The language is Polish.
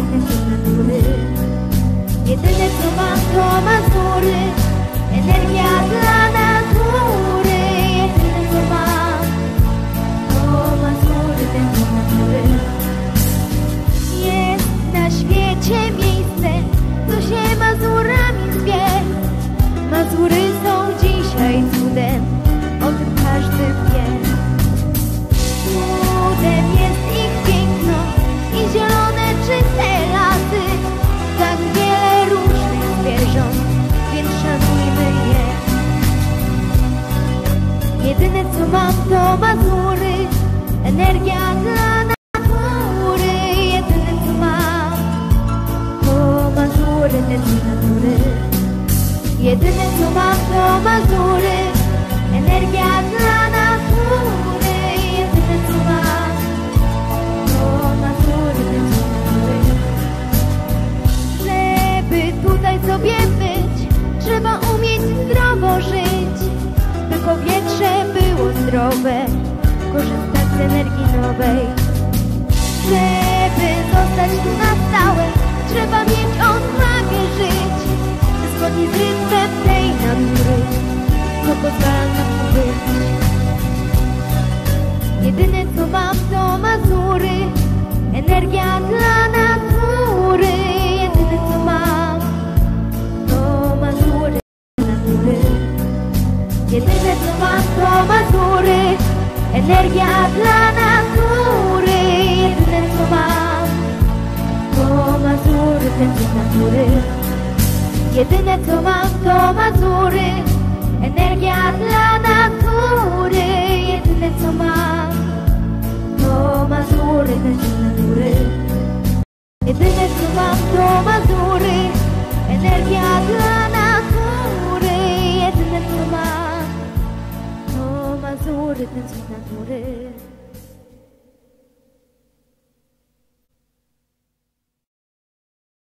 zaświecone góry Jedyne co mam to mazury. Energia dla natury Jedyne co mam to mazury Tempo natury Jest na świecie miejsce Co się mazurami zwie Mazury вам до базури, енергія для натури, єдиним вам, до базури, не натури, єдиним вам до базури. zdrowe Korzystać z energii nowej. Żeby zostać tu na stałe Trzeba mieć odwagę żyć. Zgodnie z rytmem tej natury Co pozwala nam być. Jedyne co mam to mazury Energia dla natury. Энергия плана курит на туман Тома зурит на натуры Jedyne co Energia dla natury Jedyne co desde una mujer.